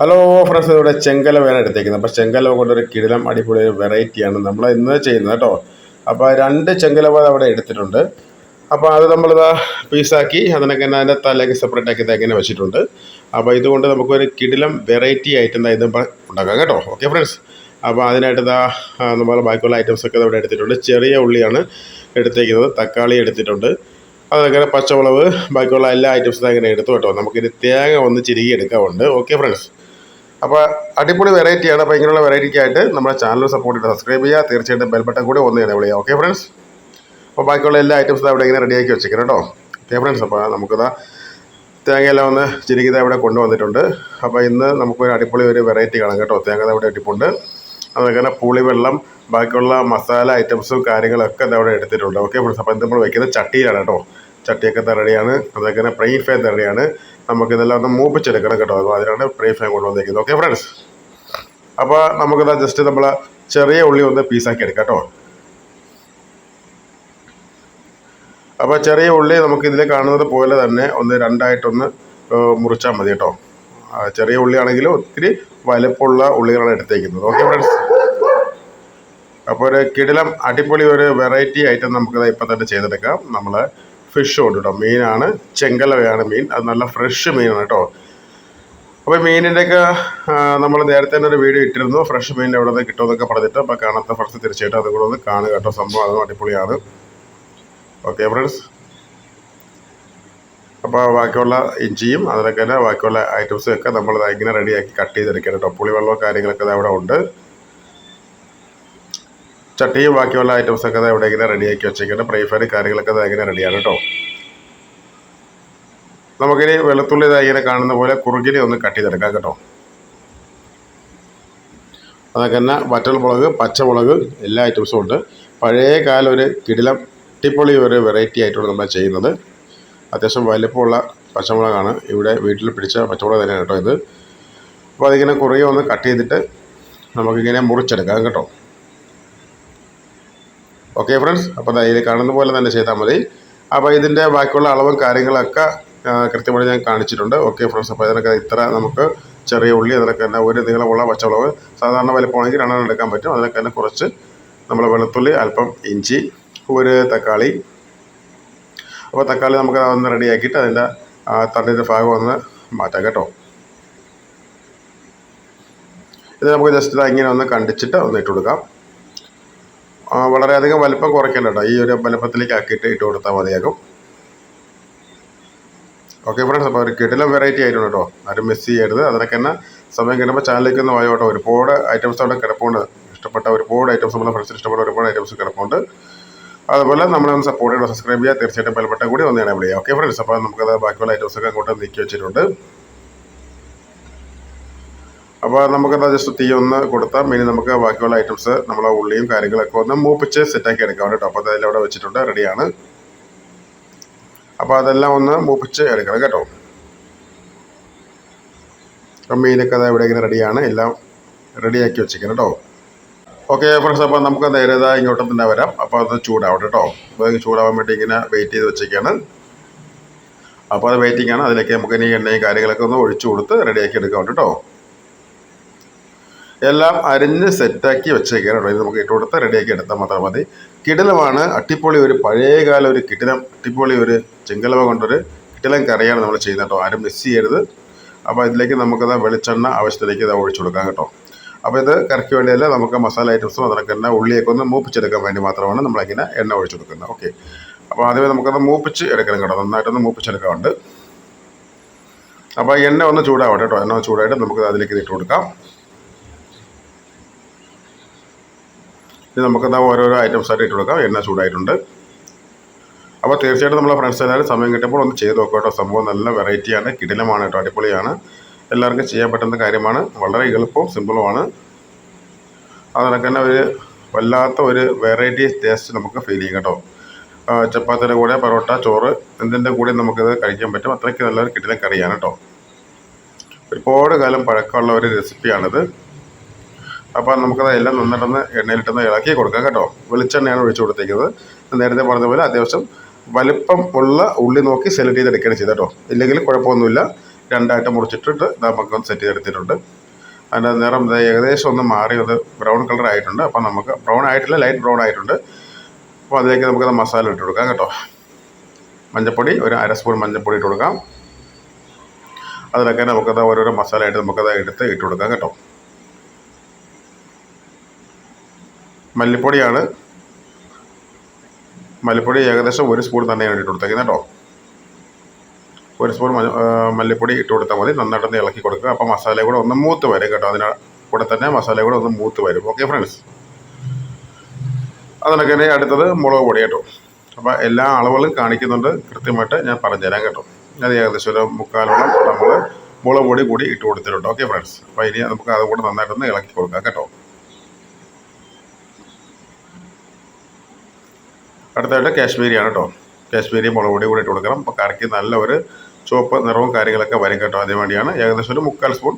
Hello friends ഇവിടെ ചെങ്കലവയാണ് എടുത്തേക്കുന്നത്. അപ്പോൾ ചെങ്കലവ കൊണ്ടൊരു കിടിലം അടിപൊളി വെറൈറ്റിയാണ് നമ്മൾ ഇന്ന് ചെയ്യുന്നത് കേട്ടോ. അപ്പോൾ രണ്ട് ചെങ്കല ചെങ്കലവ അവിടെ എടുത്തിട്ടുണ്ട്. അപ്പോൾ അത് നമ്മളിതാ പീസാക്കി അതിനൊക്കെ അതിന്റെ തലയൊക്കെ സെപ്പറേറ്റ് ആക്കി ഇങ്ങനെ വെച്ചിട്ടുണ്ട്. അപ്പോൾ ഇതുകൊണ്ട് നമുക്കൊരു കിടിലം വെറൈറ്റി ആയിട്ട് എന്താ ഇത് ഉണ്ടാക്കാം കേട്ടോ. ഓക്കെ ഫ്രണ്ട്സ് അപ്പോൾ അതിനായിട്ട് ഇതാ നമ്മൾ ബാക്കിയുള്ള ഐറ്റംസ് ഒക്കെ ഇവിടെ എടുത്തിട്ടുണ്ട്. ചെറിയ ഉള്ളിയാണ് എടുത്തേക്കുന്നത്. തക്കാളി എടുത്തിട്ടുണ്ട്. അതങ്ങനെ പച്ചമുളക് ബാക്കിയുള്ള എല്ലാ ഐറ്റംസും അങ്ങനെ എടുത്തു കേട്ടോ. നമുക്കിനി തേങ്ങ ഒന്ന് ചിരുകി എടുക്കാറുണ്ട് ഓക്കെ ഫ്രണ്ട്സ് അപ്പോൾ അടിപൊളി വെറൈറ്റിയാണ് അപ്പോൾ ഇങ്ങനെയുള്ള വെറൈറ്റിക്കായിട്ട് നമ്മുടെ ചാനൽ സപ്പോർട്ട് ചെയ്ത് സബ്സ്ക്രൈബ് ചെയ്യുക. തീർച്ചയായിട്ടും ബെൽ ബട്ടൺ കൂടി ഒന്ന് ഇടപെടുക ഓക്കെ ഫ്രണ്ട്സ് അപ്പോൾ ബാക്കിയുള്ള എല്ലാ ഐറ്റംസും അവിടെ ഇങ്ങനെ റെഡിയാക്കി വെച്ചേക്കണം കേട്ടോ. ഓക്കെ ഫ്രണ്ട്സ് അപ്പോൾ നമുക്കിതാ തേങ്ങയെല്ലാം ഒന്ന് ചിരിക്കുന്നത് ഇവിടെ കൊണ്ടുവന്നിട്ടുണ്ട്. അപ്പോൾ ഇന്ന് നമുക്കൊരു അടിപൊളി ഒരു വെറൈറ്റി കാണാം കേട്ടോ. തേങ്ങ ഇവിടെ ഇട്ടിപ്പുണ്ട് അതുപോലെ പുളിവെള്ളം ബാക്കിയുള്ള മസാല ഐറ്റംസും കാര്യങ്ങളൊക്കെ ഇതവിടെ എടുത്തിട്ടുണ്ട്. ഓക്കെ ഫ്രണ്ട്സ് അപ്പോൾ ഇത് നമ്മൾ വയ്ക്കുന്നത് ചട്ടിയിലാണ് കേട്ടോ. ചട്ടിയൊക്കെ തരടിയാണ് തന്നെ പ്രൈ ഫേ തരടിയാണ്. നമുക്കിതെല്ലാം ഒന്ന് മൂപ്പിച്ചെടുക്കണം കേട്ടോ. അപ്പോൾ അതിനാണ് പ്രൈ ഫേ കൊണ്ടുവന്നിരിക്കുന്നത് ഓക്കെ ഫ്രണ്ട്സ് അപ്പോൾ നമുക്കിതാ ജസ്റ്റ് നമ്മൾ ചെറിയ ഉള്ളി ഒന്ന് പീസാക്കി എടുക്കാം കേട്ടോ. അപ്പോൾ ചെറിയ ഉള്ളി നമുക്ക് ഇതിൽ കാണുന്നത് പോലെ തന്നെ ഒന്ന് രണ്ടായിട്ടൊന്ന് മുറിച്ചാൽ മതി കേട്ടോ. ചെറിയ ഉള്ളിയാണെങ്കിലും ഒത്തിരി വലുപ്പമുള്ള ഉള്ളികളാണ് എടുത്തേക്കുന്നത്. ഓക്കെ ഫ്രണ്ട്സ് അപ്പോൾ ഒരു കിടിലം അടിപൊളി ഒരു വെറൈറ്റി ഐറ്റം നമുക്കിത് ഇപ്പം തന്നെ ചെയ്തെടുക്കാം. നമ്മൾ ഫിഷ് ഉണ്ട് കേട്ടോ മീനാണ് ചെങ്കലവയാണ് മീൻ അത് നല്ല ഫ്രഷ് മീനാണ് കേട്ടോ അപ്പോൾ മീനിന്റെയൊക്കെ നമ്മൾ നേരത്തെ തന്നെ ഒരു വീഡിയോ ഇട്ടിരുന്നു. ഫ്രഷ് മീൻ എവിടെ നിന്ന് കിട്ടുമെന്നൊക്കെ പറഞ്ഞിട്ട് അപ്പോൾ കാണാത്ത ഫ്രണ്ട്സ് തീർച്ചയായിട്ടും അതുകൂടെ ഒന്ന് കാണുക കേട്ടോ സംഭവം അതും അടിപൊളിയാണ്. ഓക്കെ ഫ്രണ്ട്സ് അപ്പോൾ ബാക്കിയുള്ള ഇഞ്ചിയും അതിലൊക്കെ തന്നെ ബാക്കിയുള്ള ഐറ്റംസും ഒക്കെ നമ്മൾ ഇങ്ങനെ റെഡിയാക്കി കട്ട് ചെയ്തെടുക്കണം കേട്ടോ പുളിവെള്ളവും കാര്യങ്ങളൊക്കെ അവിടെ ഉണ്ട്. ചട്ടിയും ബാക്കിയുള്ള ഐറ്റംസൊക്കെ അത് ഇവിടെ ഇങ്ങനെ റെഡിയാക്കി വെച്ചേക്കുന്നുണ്ട് ഫ്രൈ ഫയർ കാര്യങ്ങളൊക്കെ അത് ഇങ്ങനെ റെഡിയാണ് കേട്ടോ നമുക്കിനി വെളുത്തുള്ളി ഇതാ ഇങ്ങനെ കാണുന്ന പോലെ കുറുകിനെ ഒന്ന് കട്ട് ചെയ്തെടുക്കാം കേട്ടോ. അതൊക്കെ തന്നെ വറ്റൽമുളക് പച്ചമുളക് എല്ലാ ഐറ്റംസും ഉണ്ട്. പഴയ കാലം ഒരു കിടിലം ടിപ്പൊളി ഒരു വെറൈറ്റി ആയിട്ടാണ് നമ്മൾ ചെയ്യുന്നത്. അത്യാവശ്യം വലിപ്പമുള്ള പച്ചമുളകാണ്. ഇവിടെ വീട്ടിൽ പിടിച്ച പച്ചമുളക് തന്നെയാണ് കേട്ടോ ഇത്. അപ്പോൾ അതിങ്ങനെ കുറേ ഒന്ന് കട്ട് ചെയ്തിട്ട് നമുക്കിങ്ങനെ മുറിച്ചെടുക്കാം കേട്ടോ. ഓക്കെ ഫ്രണ്ട്സ് അപ്പോൾ അതിൽ കാണുന്ന പോലെ തന്നെ ചെയ്താൽ മതി. അപ്പോൾ ഇതിന്റെ ബാക്കിയുള്ള അളവും കാര്യങ്ങളൊക്കെ കൃത്യമായി ഞാൻ കാണിച്ചിട്ടുണ്ട്. ഓക്കെ ഫ്രണ്ട്സ് അപ്പോൾ ഇതിനൊക്കെ ഇത്ര നമുക്ക് ചെറിയ ഉള്ളി അതിനൊക്കെ തന്നെ ഒരു നീളമുള്ള പച്ചമുളക് സാധാരണ വലിപ്പമാണെങ്കിൽ രണ്ടെണ്ണം എടുക്കാൻ പറ്റും. അതിനൊക്കെ തന്നെ കുറച്ച് നമ്മൾ വെളുത്തുള്ളി അല്പം ഇഞ്ചി ഒരു തക്കാളി. അപ്പോൾ തക്കാളി നമുക്ക് ഒന്ന് റെഡിയാക്കിയിട്ട് അതിന്റെ തണ്ടിന്റെ ഭാഗം ഒന്ന് മാറ്റാം കേട്ടോ. ഇത് നമുക്ക് ജസ്റ്റ് ഇങ്ങനെ ഒന്ന് കണ്ടിച്ചിട്ട് ഒന്ന് ഇട്ട് കൊടുക്കാം. വളരെയധികം വലിപ്പം കുറയ്ക്കണ്ട കേട്ടോ ഈ ഒരു വലിപ്പത്തിലേക്ക് ആക്കിയിട്ട് ഇട്ട് കൊടുത്താൽ മതിയാകും. ഓക്കെ ഫ്രണ്ട്സ് അപ്പോൾ ഒരു കിടിലം വെറൈറ്റി ആയിട്ടുണ്ട് കേട്ടോ ആരും മിസ് ചെയ്യരുത്. അതിനൊക്കെ തന്നെ സമയം കിട്ടുമ്പോൾ ചാനലിലേക്ക് ഒന്ന് വായോ കേട്ടോ ഒരുപാട് ഐറ്റംസ് അവിടെ കിടപ്പുണ്ട്. ഇഷ്ടപ്പെട്ട ഒരുപാട് ഐറ്റംസ് നമ്മുടെ ഫ്രണ്ട്സ് ഇഷ്ടപ്പെട്ട ഒരുപാട് ഐറ്റംസ് കിടപ്പുണ്ട്. അതുപോലെ നമ്മളൊന്ന് സപ്പോർട്ട് ചെയ്യണം സബ്സ്ക്രൈബ് ചെയ്യുക. തീർച്ചയായിട്ടും ബലപ്പെട്ട കൂടി ഒന്ന് ചെയ്യുക ഓക്കെ ഫ്രണ്ട്സ് അപ്പോൾ നമുക്കത് ബാക്കിയുള്ള ഐറ്റംസൊക്കെ അങ്ങോട്ട് നീക്കി വെച്ചിട്ടുണ്ട്. അപ്പോൾ നമുക്കത് ജസ്റ്റ് തീ ഒന്ന് കൊടുത്താൽ ഇനി നമുക്ക് ബാക്കിയുള്ള ഐറ്റംസ് നമ്മളെ ഉള്ളിയും കാര്യങ്ങളൊക്കെ ഒന്ന് മൂപ്പിച്ച് സെറ്റാക്കി എടുക്കാം കേട്ടോ. അപ്പോൾ അതെല്ലാം അവിടെ വെച്ചിട്ടുണ്ട് റെഡിയാണ് അപ്പോൾ അതെല്ലാം ഒന്ന് മൂപ്പിച്ച് എടുക്കണം കേട്ടോ. അപ്പം മീനൊക്കെ അത് ഇവിടെ ഇങ്ങനെ റെഡിയാണ് എല്ലാം റെഡിയാക്കി വെച്ചിരിക്കണം കേട്ടോ. ഓക്കെ ഫ്രണ്ട്സ് അപ്പോൾ നമുക്ക് നേരെ ഇങ്ങോട്ട് തന്നെ വരാം. അപ്പോൾ അത് ചൂടാവട്ടെ കേട്ടോ. അപ്പോൾ ചൂടാവാൻ വേണ്ടി ഇങ്ങനെ വെയിറ്റ് ചെയ്ത് വെച്ചേക്കാണ് അപ്പോൾ അത് വെയിറ്റിംഗ് ആണ്. അതിലേക്ക് നമുക്ക് ഇനി എണ്ണയും കാര്യങ്ങളൊക്കെ ഒന്ന് ഒഴിച്ചു കൊടുത്ത് റെഡിയാക്കി എടുക്കാം കേട്ടോ. എല്ലാം അരിഞ്ഞ് സെറ്റാക്കി വെച്ചേക്കാണ് കേട്ടോ ഇത് നമുക്ക് ഇട്ട് കൊടുത്ത് റെഡിയാക്കി എടുത്താൽ മാത്രം മതി. കിടിലമാണ്. അട്ടിപ്പൊളി ഒരു പഴയകാല ഒരു കിടിലം അട്ടിപ്പൊളി ഒരു ചെങ്കലവ കൊണ്ടൊരു കിടിലം കറിയാണ് നമ്മൾ ചെയ്യുന്നത് കേട്ടോ. ആരും മിസ് ചെയ്യരുത്. അപ്പോൾ ഇതിലേക്ക് നമുക്കത് വെളിച്ചെണ്ണ ആവശ്യത്തിലേക്ക് ഇത് ഒഴിച്ചു കൊടുക്കാം കേട്ടോ. അപ്പോൾ ഇത് കറിക്ക് വേണ്ടിയല്ല നമുക്ക് മസാല ഐറ്റംസും അതിനൊക്കെ തന്നെ ഉള്ളിയൊക്കെ ഒന്ന് മൂപ്പിച്ചെടുക്കാൻ വേണ്ടി മാത്രമാണ് നമ്മളിങ്ങനെ എണ്ണ ഒഴിച്ചു കൊടുക്കുന്നത്. ഓക്കെ അപ്പോൾ ആദ്യമേ നമുക്കത് മൂപ്പിച്ച് എടുക്കണം കേട്ടോ. നന്നായിട്ടൊന്ന് മൂപ്പിച്ചെടുക്കാറുണ്ട് അപ്പോൾ എണ്ണ ഒന്ന് ചൂടാവട്ടെ കേട്ടോ. എണ്ണ ചൂടായിട്ട് നമുക്ക് അതിലേക്ക് ഇട്ട് കൊടുക്കാം ഇനി നമുക്കെന്താ ഓരോരോ ഐറ്റംസ് ആയിട്ട് ഇട്ട് കൊടുക്കാം. എണ്ണ ചൂടായിട്ടുണ്ട്. അപ്പോൾ തീർച്ചയായിട്ടും നമ്മളെ ഫ്രണ്ട്സ് എല്ലാവരും സമയം കിട്ടുമ്പോൾ ഒന്ന് ചെയ്ത് നോക്കുക കേട്ടോ. സംഭവം നല്ല വെറൈറ്റിയാണ് കിടിലമാണ് കേട്ടോ. അടിപൊളിയാണ്. എല്ലാവർക്കും ചെയ്യാൻ പറ്റുന്ന കാര്യമാണ്. വളരെ എളുപ്പവും സിമ്പിളുമാണ് അതിനൊക്കെ തന്നെ ഒരു വല്ലാത്ത ഒരു വെറൈറ്റി ടേസ്റ്റ് നമുക്ക് ഫീൽ ചെയ്യും കേട്ടോ. ചപ്പാത്തിയുടെ കൂടെ പൊറോട്ട ചോറ് എന്തിന്റെ കൂടെ നമുക്കിത് കഴിക്കാൻ പറ്റും. അത്രയ്ക്ക് നല്ലൊരു കിടിലൻ കറിയാണ് കേട്ടോ. ഒരുപാട് കാലം പഴക്കമുള്ള ഒരു റെസിപ്പിയാണിത് അപ്പോൾ നമുക്കത് എല്ലാം നന്നായിട്ടൊന്ന് എണ്ണയിലിട്ടൊന്ന് ഇളക്കി കൊടുക്കാം കേട്ടോ. വെളിച്ചെണ്ണയാണ് ഒഴിച്ചു കൊടുത്തേക്കുന്നത് നേരത്തെ പറഞ്ഞ പോലെ അത്യാവശ്യം വലിപ്പം ഉള്ള ഉള്ളി നോക്കി സെലക്ട് ചെയ്തെടുക്കുകയാണ് ചെയ്തത് കേട്ടോ. ഇല്ലെങ്കിൽ കുഴപ്പമൊന്നുമില്ല. രണ്ടായിട്ട് മുറിച്ചിട്ടിട്ട് നമുക്കൊന്ന് സെറ്റ് ചെയ്തെടുത്തിട്ടുണ്ട് അതിന്റെ നിറം ഏകദേശം ഒന്ന് മാറി അത് ബ്രൗൺ കളർ ആയിട്ടുണ്ട്. അപ്പോൾ നമുക്ക് ബ്രൗൺ ആയിട്ടില്ല ലൈറ്റ് ബ്രൗൺ ആയിട്ടുണ്ട്. അപ്പോൾ അതിലേക്ക് നമുക്കത് മസാല ഇട്ട് കൊടുക്കാം കേട്ടോ. മഞ്ഞൾപ്പൊടി ഒരു അര സ്പൂൺ മഞ്ഞൾപ്പൊടി ഇട്ട് കൊടുക്കാം. അതിലൊക്കെ നമുക്കത് ഓരോരോ മസാല ആയിട്ട് നമുക്കത് എടുത്ത് ഇട്ട് കൊടുക്കാം കേട്ടോ. മല്ലിപ്പൊടിയാണ്. മല്ലിപ്പൊടി ഏകദേശം ഒരു സ്പൂൺ തന്നെയാണ് ഇട്ട് കൊടുത്തേക്കുന്നത് കേട്ടോ. ഒരു സ്പൂൺ മല്ലിപ്പൊടി ഇട്ട് കൊടുത്താൽ മതി. നന്നായിട്ടൊന്ന് ഇളക്കി കൊടുക്കുക. അപ്പോൾ മസാല കൂടെ ഒന്ന് മൂത്ത് വരും കേട്ടോ. അതിന് കൂടെ തന്നെ മസാല കൂടെ ഒന്ന് മൂത്ത് വരും. ഓക്കെ ഫ്രണ്ട്സ് അതിനൊക്കെ തന്നെ അടുത്തത് മുളക് പൊടി കേട്ടോ. അപ്പോൾ എല്ലാ അളവുകളും കാണിക്കുന്നുണ്ട്. കൃത്യമായിട്ട് ഞാൻ പറഞ്ഞുതരാം കേട്ടോ. അത് ഏകദേശം ഒരു മുക്കാലോളം നമ്മൾ മുളക് പൊടി കൂടി ഇട്ട് കൊടുത്തിട്ടുണ്ട്. ഓക്കെ ഫ്രണ്ട്സ് അപ്പോൾ ഇനി നമുക്ക് അതുകൂടെ നന്നായിട്ടൊന്ന് ഇളക്കി കൊടുക്കാം കേട്ടോ. അടുത്തായിട്ട് കാശ്മീരിയാണ് കേട്ടോ. കാശ്മീരി മുളക് പൊടി കൂടി ഇട്ട് കൊടുക്കണം. അപ്പോൾ കറിക്ക് നല്ല ഒരു ചുവപ്പ് നിറവും കാര്യങ്ങളൊക്കെ വരും കേട്ടോ അതിന് വേണ്ടിയാണ്. ഏകദേശം ഒരു മുക്കാൽ സ്പൂൺ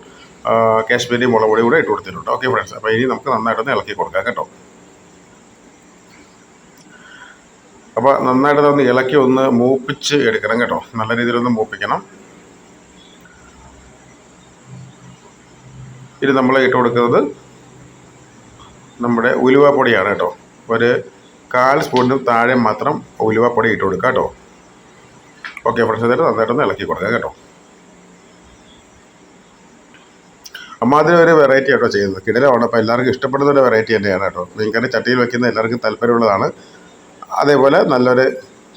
കാശ്മീരി മുളക് പൊടി കൂടെ ഇട്ട് കൊടുത്തിട്ടുണ്ട്. ഓക്കെ ഫ്രണ്ട്സ് അപ്പോൾ ഇനി നമുക്ക് നന്നായിട്ടൊന്ന് ഇളക്കി കൊടുക്കാം കേട്ടോ. അപ്പോൾ നന്നായിട്ട് ഒന്ന് ഇളക്കി ഒന്ന് മൂപ്പിച്ച് എടുക്കണം കേട്ടോ. നല്ല രീതിയിലൊന്ന് മൂപ്പിക്കണം. ഇനി നമ്മൾ ഇട്ട് കൊടുക്കുന്നത് നമ്മുടെ ഉലുവ പൊടിയാണ് കേട്ടോ. ഒരു കാൽ സ്പൂണിന് താഴെ മാത്രം ഉലുവപ്പൊടി ഇട്ട് കൊടുക്കുക കേട്ടോ. ഓക്കെ ഫ്രണ്ട്സ് എന്നിട്ട് നന്നായിട്ടൊന്ന് ഇളക്കി കൊടുക്കുക കേട്ടോ. അമ്മാതിരി ഒരു വെറൈറ്റി കേട്ടോ ചെയ്യുന്നത്. കിടലാണ് അപ്പോൾ എല്ലാവർക്കും ഇഷ്ടപ്പെടുന്ന ഒരു വെറൈറ്റി തന്നെയാണ് കേട്ടോ. മീൻകറി ചട്ടിയിൽ വെക്കുന്ന എല്ലാവർക്കും താല്പര്യമുള്ളതാണ്. അതേപോലെ നല്ലൊരു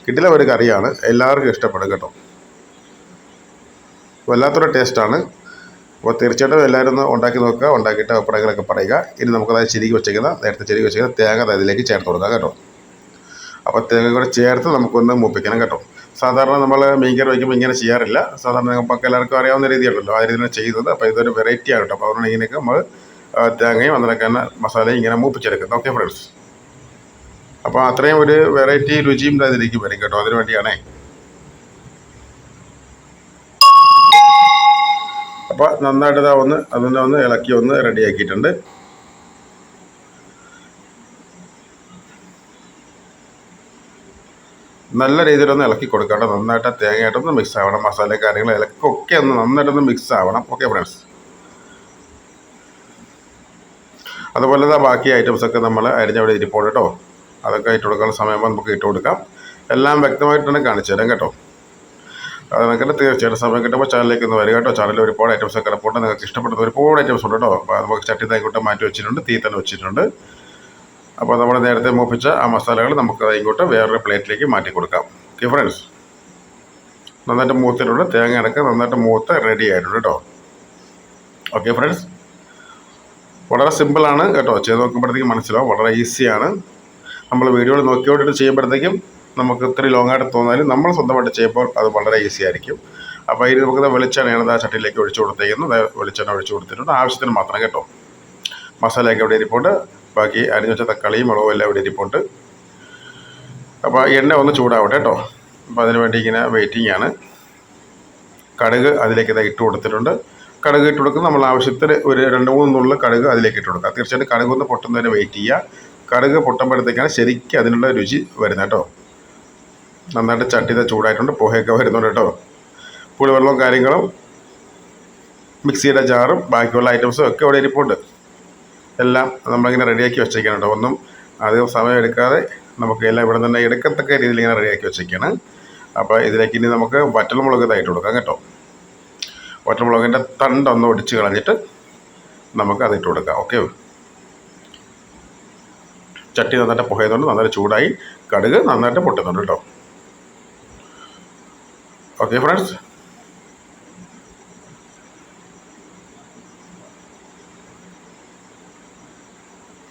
കിടില ഒരു കറിയാണ്. എല്ലാവർക്കും ഇഷ്ടപ്പെടും കേട്ടോ. വല്ലാത്തൊരു ടേസ്റ്റാണ് അപ്പോൾ തീർച്ചയായിട്ടും എല്ലാവരും ഒന്ന് ഉണ്ടാക്കി നോക്കുക. ഉണ്ടാക്കിയിട്ട് അഭിപ്രായങ്ങളൊക്കെ പറയുക. ഇനി നമുക്കത് ശരിക്ക് വെച്ചേക്കുന്ന നേരത്തെ ശരിക്ക് വെച്ചേക്കുന്ന തേങ്ങ അതിലേക്ക് ചേർത്ത് കൊടുക്കാം കേട്ടോ. അപ്പോൾ തേങ്ങ കൂടെ ചേർത്ത് നമുക്കൊന്ന് മൂപ്പിക്കണം കേട്ടോ. സാധാരണ നമ്മൾ മീൻകറി വയ്ക്കുമ്പോൾ ഇങ്ങനെ ചെയ്യാറില്ല. സാധാരണ നമുക്ക് എല്ലാവർക്കും അറിയാവുന്ന രീതിയാണല്ലോ ആ രീതിയിലാണ് ചെയ്യുന്നത്. അപ്പോൾ ഇതൊരു വെറൈറ്റി ആണ് കേട്ടോ. അപ്പോൾ അതുകൊണ്ട് ഇങ്ങനെയൊക്കെ നമ്മൾ തേങ്ങയും അതിനൊക്കെ തന്നെ മസാലയും ഇങ്ങനെ മൂപ്പിച്ചെടുക്കുന്നത്. ഓക്കെ ഫ്രണ്ട്സ് അപ്പോൾ അത്രയും ഒരു വെറൈറ്റി രുചിയും അതിലേക്ക് വരും കേട്ടോ. അതിന് വേണ്ടിയാണേ. അപ്പോൾ നന്നായിട്ട് ഇതാ ഒന്ന് അതിനെ ഒന്ന് ഇളക്കി ഒന്ന് റെഡിയാക്കിയിട്ടുണ്ട്. നല്ല രീതിയിലൊന്ന് ഇളക്കി കൊടുക്കണം നന്നായിട്ട് തേങ്ങയായിട്ടൊന്ന് മിക്സ് ആവണം. മസാല കാര്യങ്ങൾ ഇലക്കൊക്കെ ഒന്ന് നന്നായിട്ടൊന്ന് മിക്സ് ആവണം. ഓക്കെ ഫ്രണ്ട്സ് അതുപോലെ തന്നെ ബാക്കി ഐറ്റംസൊക്കെ നമ്മൾ അരിഞ്ഞവിടെ ഇരിപ്പുണ്ട് കേട്ടോ അതൊക്കെ ഇട്ട് കൊടുക്കാനുള്ള സമയമാകുമ്പോൾ നമുക്ക് ഇട്ട് കൊടുക്കാം. എല്ലാം വ്യക്തമായിട്ട് തന്നെ കാണിച്ചു തരാം കേട്ടോ. അത് നിങ്ങൾക്ക് തീർച്ചയായിട്ടും സമയം കിട്ടുമ്പോൾ ചാനലിലേക്ക് ഒന്ന് വരിക കേട്ടോ. ചാനലിൽ ഒരുപാട് ഐറ്റംസ് ഒക്കെ കിടപ്പുണ്ട് നിങ്ങൾക്ക് ഇഷ്ടപ്പെടുന്ന ഒരുപാട് ഐറ്റംസ് ഉണ്ട് കേട്ടോ. നമുക്ക് ചട്ടി ഇങ്ങോട്ട് മാറ്റി വെച്ചിട്ടുണ്ട് തീ തന്നെ വെച്ചിട്ടുണ്ട്. അപ്പോൾ നമ്മൾ നേരത്തെ മൂപ്പിച്ച ആ മസാലകൾ നമുക്ക് ഇങ്ങോട്ട് വേറൊരു പ്ലേറ്റിലേക്ക് മാറ്റി കൊടുക്കാം. ഓക്കെ ഫ്രണ്ട്സ് നന്നായിട്ട് മൂത്തിട്ടുണ്ട് തേങ്ങ അടക്കം നന്നായിട്ട് മൂത്ത് റെഡി ആയിട്ടുണ്ട് കേട്ടോ. ഓക്കെ ഫ്രണ്ട്സ് വളരെ സിമ്പിളാണ് കേട്ടോ. ചെയ്ത് നോക്കുമ്പോഴത്തേക്കും മനസ്സിലാവും വളരെ ഈസിയാണ് നമ്മൾ വീഡിയോയിൽ നോക്കിയോട്ടിട്ട് ചെയ്യുമ്പോഴത്തേക്കും നമുക്ക് ഇത്തിരി ലോങ് ആയിട്ട് തോന്നാലും നമ്മൾ സ്വന്തമായിട്ട് ചെയ്യുമ്പോൾ അത് വളരെ ഈസി ആയിരിക്കും. അപ്പോൾ ഇനി നമുക്ക് വെളിച്ചെണ്ണയാണ് ആ ചട്ടിയിലേക്ക് ഒഴിച്ചു കൊടുത്തേക്കുന്നു വെളിച്ചെണ്ണ ഒഴിച്ചു കൊടുത്തിട്ടുണ്ട്. ആവശ്യത്തിന് മാത്രം കേട്ടോ. മസാലയൊക്കെ ഇവിടെ ഇരിപ്പുണ്ട്. ബാക്കി അരിഞ്ഞു തക്കാളിയും മുളകും എല്ലാം ഇവിടെ ഇരിപ്പുണ്ട്. അപ്പോൾ എണ്ണ ഒന്ന് ചൂടാവട്ടെ കേട്ടോ. അപ്പോൾ അതിന് വേണ്ടി ഇങ്ങനെ വെയിറ്റിംഗ് ആണ്. കടുക് അതിലേക്ക് ഇതാ ഇട്ട് കൊടുത്തിട്ടുണ്ട്. കടുക് ഇട്ട് കൊടുക്കുന്ന നമ്മൾ ആവശ്യത്തിന് ഒരു രണ്ട് മൂന്ന് നുള്ളിൽ കടുക് അതിലേക്ക് ഇട്ട് കൊടുക്കുക. തീർച്ചയായിട്ടും കടുക് ഒന്ന് പൊട്ടുന്നതിന് വെയിറ്റ് ചെയ്യുക. കടുക് പൊട്ടുമ്പോഴത്തേക്കാണ് ശരിക്കും അതിനുള്ള രുചി വരുന്നത് കേട്ടോ. നന്നായിട്ട് ചട്ടി ഇതാ ചൂടായിട്ടുണ്ട്. പുഹയൊക്കെ വരുന്നുണ്ട് കേട്ടോ. പുളിവെള്ളവും കാര്യങ്ങളും മിക്സിയുടെ ജാറും ബാക്കിയുള്ള ഐറ്റംസും ഒക്കെ ഇവിടെ ഇരിപ്പുണ്ട്. എല്ലാം നമ്മളിങ്ങനെ റെഡിയാക്കി വെച്ചേക്കാണ് കേട്ടോ. ഒന്നും അധികം സമയം എടുക്കാതെ നമുക്ക് എല്ലാം ഇവിടെ തന്നെ എടുക്കത്തക്ക രീതിയിൽ ഇങ്ങനെ റെഡിയാക്കി വെച്ചേക്കാണ്. അപ്പോൾ ഇതിലേക്ക് ഇനി നമുക്ക് വറ്റൽമുളക് ഇതായിട്ട് കൊടുക്കാം കേട്ടോ. വറ്റൽമുളകിന്റെ തണ്ടൊന്ന് ഒടിച്ച് കളഞ്ഞിട്ട് നമുക്ക് അതിട്ട് കൊടുക്കാം. ഓക്കെ? ചട്ടി നന്നായിട്ട് പുകയുന്നുണ്ട്. നന്നായിട്ട് ചൂടായി. കടുക് നന്നായിട്ട് പൊട്ടുന്നുണ്ട് കേട്ടോ. ഓക്കെ ഫ്രണ്ട്സ്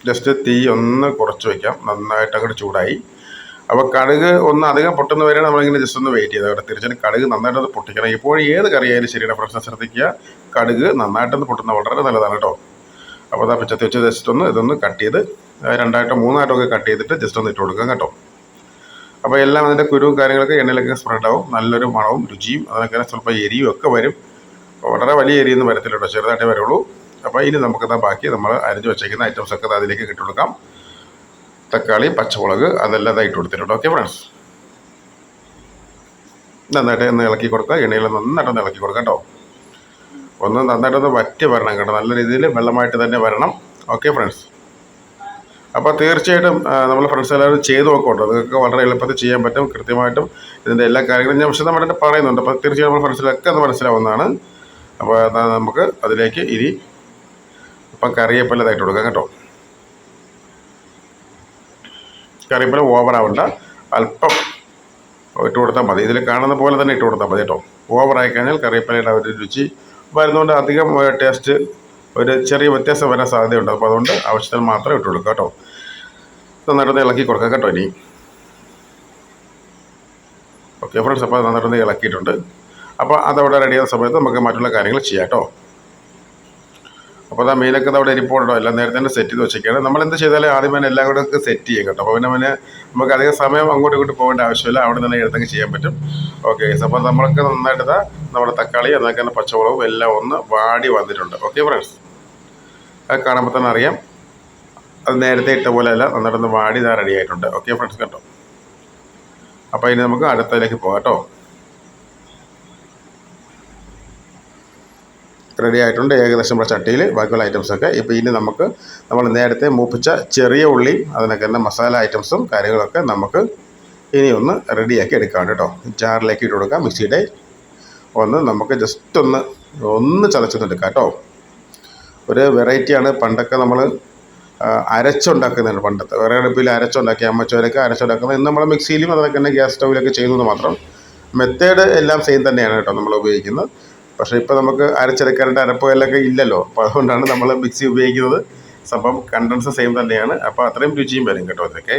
ജസ്റ്റ് തീ ഒന്ന് കുറച്ച് വയ്ക്കാം നന്നായിട്ട് അങ്ങോട്ട് ചൂടായി. അപ്പോൾ കടുക് ഒന്ന് അധികം പൊട്ടുന്ന വരെ നമ്മളിങ്ങനെ ജസ്റ്റ് ഒന്ന് വെയിറ്റ് ചെയ്ത് അവിടെ തീർച്ചയായും കടുക് നന്നായിട്ട് അത് പൊട്ടിക്കണം ഇപ്പോൾ ഏത് കറിയായാലും ശരിയാണ് ഫ്രണ്ട്സ് ശ്രദ്ധിക്കുക. കടുക് നന്നായിട്ടൊന്ന് പൊട്ടുന്ന വളരെ നല്ലതാണ് കേട്ടോ. അപ്പോൾ അതാ പച്ചത്തി വെച്ച് ജസ്റ്റ് ഒന്ന് ഇതൊന്ന് കട്ട് ചെയ്ത് രണ്ടായിട്ടോ മൂന്നായിട്ടോ ഒക്കെ കട്ട് ചെയ്തിട്ട് ജസ്റ്റ് ഒന്ന് ഇട്ട് കൊടുക്കാം കേട്ടോ. അപ്പോൾ എല്ലാം അതിന്റെ കുരുവും കാര്യങ്ങളൊക്കെ എണ്ണയിലൊക്കെ സ്പ്രെഡ് ആവും നല്ലൊരു മണവും രുചിയും അതൊക്കെ സ്വല്പം എരിയും ഒക്കെ വരും. വളരെ വലിയ എരിയൊന്നും വരത്തില്ല കേട്ടോ ചെറുതായിട്ടേ വരുള്ളൂ. അപ്പോൾ ഇനി നമുക്കതാ ബാക്കി നമ്മൾ അരിഞ്ഞു വെച്ചേക്കുന്ന ഐറ്റംസ് ഒക്കെ അതിലേക്ക് ഇട്ട് തക്കാളി പച്ചമുളക് അതെല്ലാം ഇതായിട്ട് കൊടുത്തിട്ടുണ്ട്. ഓക്കെ ഫ്രണ്ട്സ് നന്നായിട്ട് ഒന്ന് ഇളക്കി കൊടുക്കുക. എണ്ണയിൽ നന്നായിട്ട് ഒന്ന് ഇളക്കി കൊടുക്കാം കേട്ടോ. ഒന്ന് നന്നായിട്ടൊന്ന് വറ്റി വരണം കേട്ടോ. നല്ല രീതിയിൽ വെള്ളമായിട്ട് തന്നെ വരണം. ഓക്കെ ഫ്രണ്ട്സ് അപ്പോൾ തീർച്ചയായിട്ടും നമ്മൾ ഫ്രണ്ട്സ് എല്ലാവരും ചെയ്ത് നോക്കുന്നുണ്ട് നിങ്ങൾക്ക് വളരെ എളുപ്പത്തിൽ ചെയ്യാൻ പറ്റും കൃത്യമായിട്ടും ഇതിന്റെ എല്ലാ കാര്യങ്ങളും. ഞാൻ വിശദമായിട്ട് പറയുന്നുണ്ട്. അപ്പോൾ തീർച്ചയായും നമ്മൾ ഫ്രണ്ട്സിലൊക്കെ അത് മനസ്സിലാവുന്നതാണ്. അപ്പോൾ നമുക്ക് അതിലേക്ക് ഇനി ഇപ്പം കറിവേപ്പില ഇതായിട്ട് കൊടുക്കാം കേട്ടോ. കറിവേപ്പില ഓവർ ആവണ്ട. അല്പം ഇട്ട് കൊടുത്താൽ മതി. ഇതിൽ കാണുന്ന പോലെ തന്നെ ഇട്ട് കൊടുത്താൽ മതി കേട്ടോ. ഓവറായി കഴിഞ്ഞാൽ കറിവേപ്പിലയുടെ ഒരു രുചി വരുന്നതുകൊണ്ട് അധികം ടേസ്റ്റ് ഒരു ചെറിയ വ്യത്യാസം വരാൻ സാധ്യതയുണ്ട്. അപ്പോൾ അതുകൊണ്ട് ആവശ്യത്തിന് മാത്രമേ ഇട്ടുള്ളൂ കേട്ടോ. നന്നായിട്ടൊന്ന് ഇളക്കി കൊടുക്കാം കേട്ടോ ഇനി. ഓക്കെ ഫ്രണ്ട്സ് അപ്പോൾ നന്നായിട്ടൊന്ന് ഇളക്കിയിട്ടുണ്ട്. അപ്പോൾ അതവിടെ റെഡിയാകുന്ന സമയത്ത് നമുക്ക് മറ്റുള്ള കാര്യങ്ങൾ ചെയ്യാം കേട്ടോ. അപ്പോൾ ആ മീനൊക്കെ അവിടെ ഇരിപ്പുണ്ടോ എല്ലാം നേരത്തെ തന്നെ സെറ്റ് ചെയ്ത് വെച്ചേക്കാണ് നമ്മൾ എന്ത് ചെയ്താലും തന്നെ എല്ലാം കൂടെ സെറ്റ് ചെയ്യും കേട്ടോ. അപ്പോൾ പിന്നെ പിന്നെ നമുക്ക് അധികം സമയം അങ്ങോട്ടും ഇങ്ങോട്ട് പോകേണ്ട ആവശ്യമില്ല. അവിടെ നിന്ന് എടുത്തെങ്കിൽ ചെയ്യാൻ പറ്റും. ഓക്കെ അപ്പോൾ നമ്മൾക്ക് നന്നായിട്ട് നമ്മുടെ തക്കാളി എന്നൊക്കെ തന്നെ പച്ചമുളകും എല്ലാം ഒന്ന് വാടി വന്നിട്ടുണ്ട്. ഓക്കെ ഫ്രണ്ട്സ് അത് കാണുമ്പോൾ തന്നെ അറിയാം. അത് നേരത്തെ ഇട്ട പോലെ അല്ല നന്നായിട്ടൊന്ന് വാടി ഇതാ റെഡി ആയിട്ടുണ്ട്. ഓക്കെ ഫ്രണ്ട്സ് കേട്ടോ അപ്പോൾ ഇനി നമുക്ക് അടുത്തതിലേക്ക് പോകാം കേട്ടോ. റെഡി ആയിട്ടുണ്ട്. ഏകദേശം നമ്മുടെ ചട്ടിയിൽ ബാക്കിയുള്ള ഐറ്റംസൊക്കെ ഇപ്പോൾ ഇനി നമുക്ക് നമ്മൾ നേരത്തെ മൂപ്പിച്ച ചെറിയ ഉള്ളി അതിനൊക്കെ തന്നെ മസാല ഐറ്റംസും കാര്യങ്ങളൊക്കെ നമുക്ക് ഇനി ഒന്ന് റെഡിയാക്കി എടുക്കാം കേട്ടോ. ജാറിലേക്ക് ഇട്ട് കൊടുക്കാം. മിക്സിയുടെ ഒന്ന് നമുക്ക് ജസ്റ്റ് ഒന്ന് ഒന്ന് ചതച്ചൊന്നെടുക്കാം കേട്ടോ. ഒരു വെറൈറ്റിയാണ് പണ്ടൊക്കെ നമ്മൾ അരച്ചുണ്ടാക്കുന്നുണ്ട് പണ്ടത്തെ. വേറെ അടുപ്പിൽ അരച്ചുണ്ടാക്കി അമ്മച്ചോരൊക്കെ അരച്ചുണ്ടാക്കുന്നത്. ഇന്ന് നമ്മൾ മിക്സിയിലും അതൊക്കെ തന്നെ ഗ്യാസ് സ്റ്റൗവിലൊക്കെ ചെയ്യുന്നത് മാത്രം. മെത്തേഡ് എല്ലാം സെയിം തന്നെയാണ് കേട്ടോ നമ്മൾ ഉപയോഗിക്കുന്നത്. പക്ഷേ ഇപ്പോൾ നമുക്ക് അരച്ചെടുക്കാനായിട്ട് അരപ്പുകയിലൊക്കെ ഇല്ലല്ലോ. അപ്പോൾ അതുകൊണ്ടാണ് നമ്മൾ മിക്സി ഉപയോഗിക്കുന്നത്. സംഭവം കണ്ടൻസ് സെയിം തന്നെയാണ്. അപ്പോൾ അത്രയും രുചിയും വരും കേട്ടോ അതൊക്കെ.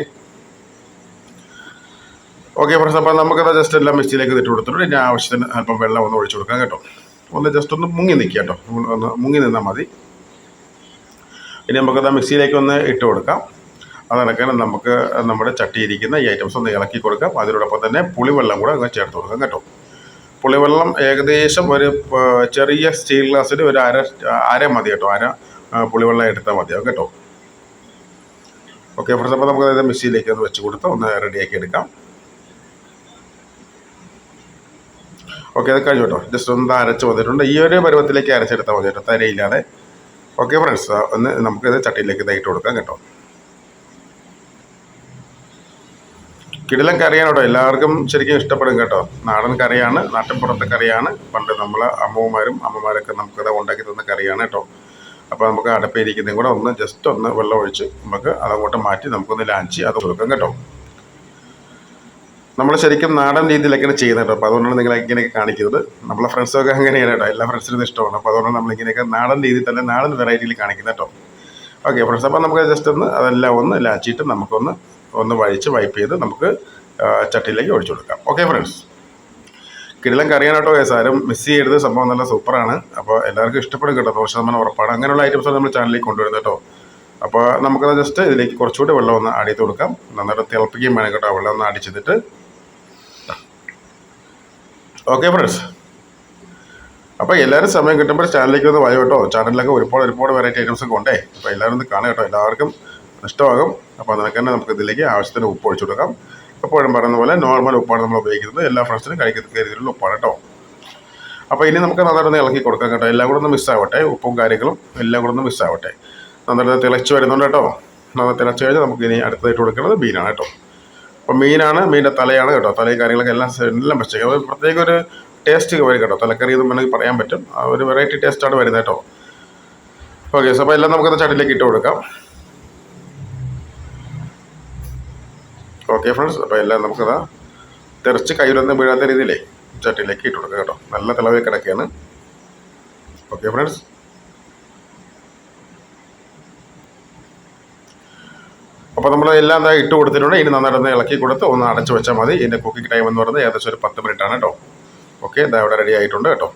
ഓക്കെ ഫ്രണ്ട്സ് അപ്പോൾ നമുക്കത് ജസ്റ്റ് എല്ലാം മിക്സിയിലേക്ക് ഇട്ട് കൊടുത്തിട്ടുണ്ട്. ഇനി ആവശ്യത്തിന് അല്പം വെള്ളം ഒന്ന് ഒഴിച്ചു കൊടുക്കാം കേട്ടോ. ഒന്ന് ജസ്റ്റ് ഒന്ന് മുങ്ങി നിൽക്കുക കേട്ടോ. ഒന്ന് മുങ്ങി നിന്നാൽ മതി. ഇനി നമുക്കത് മിക്സിയിലേക്ക് ഒന്ന് ഇട്ട് കൊടുക്കാം. അതടക്കാൻ നമുക്ക് നമ്മുടെ ചട്ടിയിരിക്കുന്ന ഈ ഐറ്റംസ് ഒന്ന് ഇളക്കി കൊടുക്കാം. അതിനോടൊപ്പം തന്നെ പുളിവെള്ളം കൂടെ അങ്ങ് ചേർത്ത് കൊടുക്കാം കേട്ടോ. പുളിവെള്ളം ഏകദേശം ഒരു ചെറിയ സ്റ്റീൽ ഗ്ലാസ്സിൽ ഒരു അര അര മതി കേട്ടോ അര പുളിവെള്ളം എടുത്താൽ മതിയാവും കേട്ടോ. ഓക്കെ ഫ്രണ്ട്സ് അപ്പോൾ നമുക്ക് അതായത് മിക്സിയിലേക്ക് ഒന്ന് വെച്ച് കൊടുത്ത് ഒന്ന് റെഡിയാക്കി എടുക്കാം. ഓക്കെ അത് കഴിഞ്ഞു കേട്ടോ. ജസ്റ്റ് ഒന്ന് അരച്ച് വന്നിട്ടുണ്ട്. ഈ ഒരു പരുവത്തിലേക്ക് അരച്ചെടുത്താൽ മതി കേട്ടോ തരയില്ലാതെ. ഓക്കെ ഫ്രണ്ട്സ് ഒന്ന് നമുക്കിത് ചട്ടിയിലേക്ക് ഇതായിട്ട് കൊടുക്കാം കേട്ടോ. കിടിലൻ കറിയാണ് കേട്ടോ എല്ലാവർക്കും ശരിക്കും ഇഷ്ടപ്പെടും കേട്ടോ. നാടൻ കറിയാണ് നാട്ടിൻപുറത്തെ കറിയാണ്. പണ്ട് നമ്മൾ അമ്മമാരും അമ്മമാരൊക്കെ നമുക്കത് ഉണ്ടാക്കി തന്ന കറിയാണ് കേട്ടോ. അപ്പോൾ നമുക്ക് അടപ്പിരിക്കുന്നതും കൂടെ ഒന്ന് ജസ്റ്റ് ഒന്ന് വെള്ളം ഒഴിച്ച് നമുക്ക് അതങ്ങോട്ട് മാറ്റി നമുക്കൊന്ന് ലാഞ്ചി അത് കൊടുക്കാം കേട്ടോ. നമ്മൾ ശരിക്കും നാടൻ രീതിയിലൊക്കെയാണ് ചെയ്യുന്നത് കേട്ടോ. അപ്പോൾ അതുകൊണ്ടാണ് നിങ്ങൾ ഇങ്ങനെയൊക്കെ കാണിക്കുന്നത്. നമ്മളെ ഫ്രണ്ട്സൊക്കെ അങ്ങനെയാണ് കേട്ടോ. എല്ലാ ഫ്രണ്ട്സിനും ഇഷ്ടമാണ്. അപ്പോൾ അതുകൊണ്ടാണ് നമ്മളിങ്ങനെയൊക്കെ നാടൻ രീതിയിൽ തന്നെ നാടൻ വെറൈറ്റിയിൽ കാണിക്കുന്നത് കേട്ടോ. ഓക്കെ ഫ്രണ്ട്സ് അപ്പോൾ നമുക്ക് ജസ്റ്റ് ഒന്ന് അതെല്ലാം ഒന്ന് ലാച്ചിട്ട് നമുക്കൊന്ന് ഒന്ന് വഴിച്ച് വൈപ്പ് ചെയ്ത് നമുക്ക് ചട്ടിയിലേക്ക് ഒഴിച്ചു കൊടുക്കാം. ഓക്കെ ഫ്രണ്ട്സ് കിടിലം കറിയാണ് കേട്ടോ സാരം മിസ് ചെയ്യരുത്. സംഭവം നല്ല സൂപ്പറാണ്. അപ്പോൾ എല്ലാവർക്കും ഇഷ്ടപ്പെടും കേട്ടോ. നൂറ് ശതമാനം ഉറപ്പാണ്. അങ്ങനെയുള്ള ഐറ്റംസ് നമ്മൾ ചാനലിലേക്ക് കൊണ്ടുവരുന്നത് കേട്ടോ. അപ്പോൾ നമുക്ക് ജസ്റ്റ് ഇതിലേക്ക് കുറച്ചുകൂടി വെള്ളം ഒന്ന് ചെയ്ത് കൊടുക്കാം. നന്നായിട്ട് തിളപ്പിക്കുകയും വേണം കേട്ടോ. വെള്ളം ഒന്ന് ചെയ്തിട്ട്. ഓക്കെ ഫ്രണ്ട്സ് അപ്പോൾ എല്ലാവരും സമയം കിട്ടുമ്പോൾ ചാനലിലേക്ക് ഒന്ന് വായോ കേട്ടോ. ചാനലിലൊക്കെ ഒരുപാട് ഒരുപാട് വെറൈറ്റി ഐറ്റംസ് ഒക്കെ ഉണ്ടേ. അപ്പോൾ എല്ലാവരും ഒന്ന് കാണുക കേട്ടോ. എല്ലാവർക്കും ഇഷ്ടമാകും അപ്പോൾ അതിനൊക്കെ തന്നെ നമുക്ക് ഇതിലേക്ക് ആവശ്യത്തിന് ഉപ്പ് ഒഴിച്ചു കൊടുക്കാം. എപ്പോഴും പറയുന്ന പോലെ നോർമൽ ഉപ്പാണ് നമ്മൾ ഉപയോഗിക്കുന്നത്. എല്ലാ ഫ്രണ്ട്സിനും കഴിക്കുന്ന രീതിയിലുള്ള ഉപ്പാണ് കേട്ടോ അപ്പോൾ ഇനി നമുക്ക് നന്നായിട്ട് ഇളക്കി കൊടുക്കാം കേട്ടോ. എല്ലാം കൂടെ ഒന്ന് മിസ്സാവട്ടെ ഉപ്പും കാര്യങ്ങളും എല്ലാം കൂടെ ഒന്ന് മിസ്സാവട്ടെ നന്നായിട്ട് തിളച്ച് വരുന്നുണ്ട് കേട്ടോ നന്നായി തിളച്ച് കഴിഞ്ഞാൽ നമുക്ക് ഇനി അടുത്തതായിട്ട് കൊടുക്കുന്നത് മീനാണ് കേട്ടോ അപ്പോൾ മീനാണ് മീനിന്റെ തലയാണ് കേട്ടോ. തലയും കാര്യങ്ങളൊക്കെ എല്ലാം എല്ലാം വെച്ചേക്കും അത് പ്രത്യേക ഒരു ടേസ്റ്റ് വരും കേട്ടോ. തലക്കറി എന്ന് വേണമെങ്കിൽ പറയാൻ പറ്റും. ഒരു വെറൈറ്റി ടേസ്റ്റാണ് വരുന്നത് കേട്ടോ ഓക്കെ സോ അപ്പോൾ എല്ലാം നമുക്കത് ചട്ടിലേക്ക് ഇട്ട് കൊടുക്കാം. ഓക്കെ ഫ്രണ്ട്സ് അപ്പോൾ എല്ലാം നമുക്കതാ തെറിച്ച് കയ്യിലൊന്നും വീഴാത്ത രീതിയിലേ ചട്ടിയിലേക്ക് ഇട്ട് കൊടുക്കുക കേട്ടോ. നല്ല തിളവിൽ കിടക്കുകയാണ്. ഓക്കെ ഫ്രണ്ട്സ് അപ്പോൾ നമ്മൾ എല്ലാം എന്താ ഇട്ട് കൊടുത്തിട്ടുണ്ട്. ഇനി നന്നായിട്ടൊന്ന് ഇളക്കി കൊടുത്ത് ഒന്ന് അടച്ച് വെച്ചാൽ മതി. ഇതിന്റെ കുക്കിംഗ് ടൈം എന്ന് പറയുന്നത് ഏകദേശം ഒരു പത്ത് മിനിറ്റ് ആണ് കേട്ടോ. ഓക്കെ ഇതാ ഇവിടെ റെഡി ആയിട്ടുണ്ട് കേട്ടോ.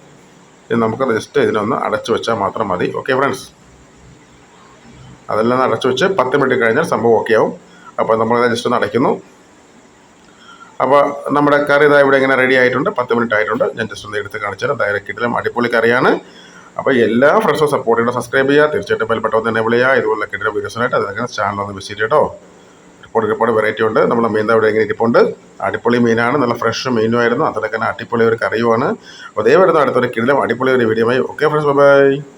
ഇത് നമുക്ക് ജസ്റ്റ് ഇതിനൊന്ന് അടച്ച് വെച്ചാൽ മാത്രം മതി. ഓക്കെ ഫ്രണ്ട്സ് അതെല്ലാം അടച്ചു വെച്ച് പത്ത് മിനിറ്റ് കഴിഞ്ഞാൽ സംഭവം ഓക്കെ ആവും. അപ്പോൾ നമ്മൾ ജസ്റ്റ് ഒന്ന് അടയ്ക്കുന്നു. അപ്പോൾ നമ്മുടെ കറി ഇതാ ഇവിടെ ഇങ്ങനെ റെഡി ആയിട്ടുണ്ട്. പത്ത് മിനിറ്റ് ആയിട്ടുണ്ട്. ഞാൻ ജസ്റ്റ് ഒന്ന് എടുത്ത് കാണിച്ചാൽ ഡയറക്റ്റ് കിട്ടിലും അടിപൊളി കറിയാണ് അപ്പോൾ എല്ലാ ഫ്രണ്ട്സും സപ്പോർട്ട് ചെയ്യണം. സബ്സ്ക്രൈബ് ചെയ്യുക. തീർച്ചയായിട്ടും ബെൽബട്ടം ഒന്ന് എനേബിൾ ചെയ്യുക ഇതുപോലെ കിട്ടുന്ന വീഡിയോസിനായിട്ട് അതൊക്കെ ചാനൽ ഒന്ന് വിസിറ്റ് കേട്ടോ. ഒരുപാട് ഒരുപാട് വെറൈറ്റി ഉണ്ട്. നമ്മുടെ മീൻ അവിടെ ഇങ്ങനെ ഇരിപ്പുണ്ട്. അടിപൊളി മീനാണ് നല്ല ഫ്രഷ് മീനുമായിരുന്നു അതിലൊക്കെ തന്നെ അടിപൊളി ഒരു കറിയുമാണ് അതേ വരുന്ന അടുത്തൊരു കിടിലം അടിപൊളി ഒരു വീഡിയോ ഓക്കെ ഫ്രണ്ട്സ് ബൈ